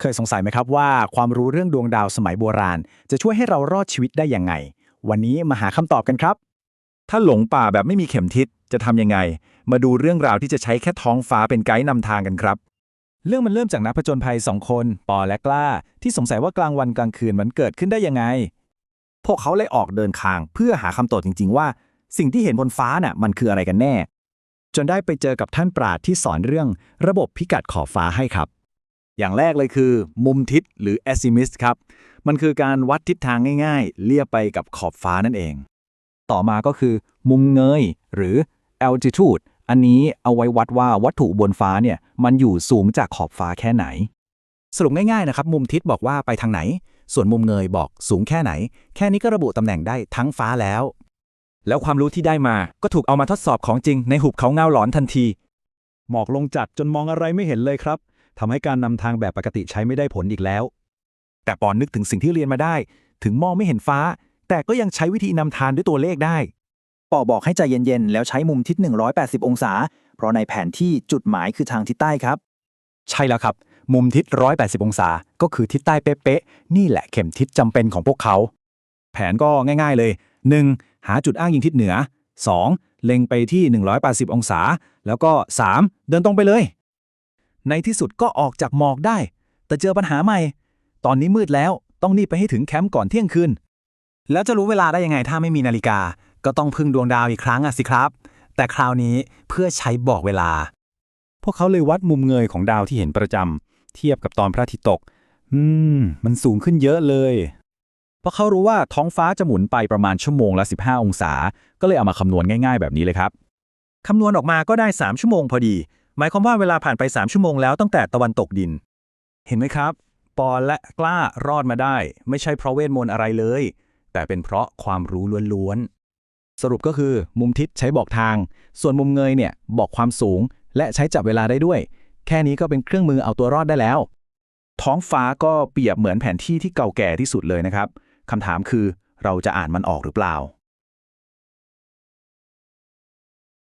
เคยสงสัยไหมครับว่าความรู้เรื่องดวงดาวสมัยโบราณ จะช่วยให้เรารอดชีวิตได้ยังไง วันนี้มาหาคำตอบกันครับ ถ้าหลงป่าแบบไม่มีเข็มทิศจะทำยังไง มาดูเรื่องราวที่จะใช้แค่ท้องฟ้าเป็นไกด์นำทางกันครับ เรื่องมันเริ่มจากนักผจญภัยสองคน ปอและกล้า ที่สงสัยว่ากลางวันกลางคืนมันเกิดขึ้นได้ยังไง พวกเขาเลยออกเดินทางเพื่อหาคำตอบจริง ๆ ว่า สิ่งที่เห็นบนฟ้าน่ะมันคืออะไรกันแน่ จนได้ไปเจอกับท่านปราดที่สอนเรื่องระบบพิกัดขอบฟ้าให้ครับ อย่างแรกเลยคือ มุมทิศหรือ azimuth ครับ มันคือการวัดทิศทางง่ายๆ เลียบไปกับขอบฟ้านั่นเอง ต่อมาก็คือ มุมเงย หรือ altitude อันนี้เอาไว้วัดว่าวัตถุบนฟ้าเนี่ยมันอยู่สูงจากขอบฟ้าแค่ไหน สรุปง่ายๆนะครับ มุมทิศบอกว่าไปทางไหน ส่วนมุมเงยบอกสูงแค่ไหน แค่นี้ก็ระบุตำแหน่งได้ทั้งฟ้าแล้ว แล้วความรู้ที่ได้มาก็ถูกเอามาทดสอบของจริงในหุบเขาเงาหลอนทันที หมอกลงจัดจนมองอะไรไม่เห็นเลยครับ ทำให้การนำทางแบบปกติใช้ไม่ได้ผลอีกแล้ว แต่ปอนนึกถึงสิ่งที่เรียนมาได้ ถึงมองไม่เห็นฟ้า แต่ก็ยังใช้วิธีนำทางด้วยตัวเลขได้ปอบอกให้ใจเย็นๆ แล้วใช้มุมทิศ 180 องศา เพราะในแผนที่จุดหมายคือทางทิศใต้ครับ ใช่แล้วครับ มุมทิศ 180 องศา ก็คือทิศใต้เป๊ะๆ นี่แหละเข็มทิศจำเป็นของพวกเขา แผนก็ง่ายๆเลย 1. หาจุดอ้างยิงทิศเหนือ 2. เล็งไปที่ 180 องศา แล้วก็ 3. เดินตรงไปเลย ในที่สุดก็ออกจากหมอกได้ แต่เจอปัญหาใหม่ ตอนนี้มืดแล้วต้องรีบไปให้ถึงแคมป์ก่อนเที่ยงคืน แล้วจะรู้เวลาได้ยังไงถ้าไม่มีนาฬิกา ก็ต้องพึ่งดวงดาวอีกครั้งอะสิครับ แต่คราวนี้เพื่อใช้บอกเวลา พวกเขาเลยวัดมุมเงยของดาวที่เห็นประจำเทียบกับตอนพระอาทิตย์ตก อืม มันสูงขึ้นเยอะเลยเพราะเขารู้ว่าท้องฟ้าจะหมุนไปประมาณชั่วโมงละ 15 องศา ก็เลยเอามาคำนวณง่าย ๆ แบบนี้เลยครับคำนวณออกมาก็ได้ 3 ชั่วโมงพอดี หมายความว่าเวลาผ่านไป 3 ชั่วโมงแล้วตั้งแต่ตะวันตกดิน เห็นไหมครับ ปอและกล้ารอดมาได้ ไม่ใช่เพราะเวทมนต์อะไรเลย แต่เป็นเพราะความรู้ล้วนๆ สรุปก็คือมุมทิศใช้บอกทาง ส่วนมุมเงยเนี่ยบอกความสูง และใช้จับเวลาได้ด้วย แค่นี้ก็เป็นเครื่องมือเอาตัวรอดได้แล้ว ท้องฟ้าก็เปรียบเหมือนแผนที่ที่เก่าแก่ที่สุดเลยนะครับคำถามคือเราจะอ่านมันออกหรือเปล่า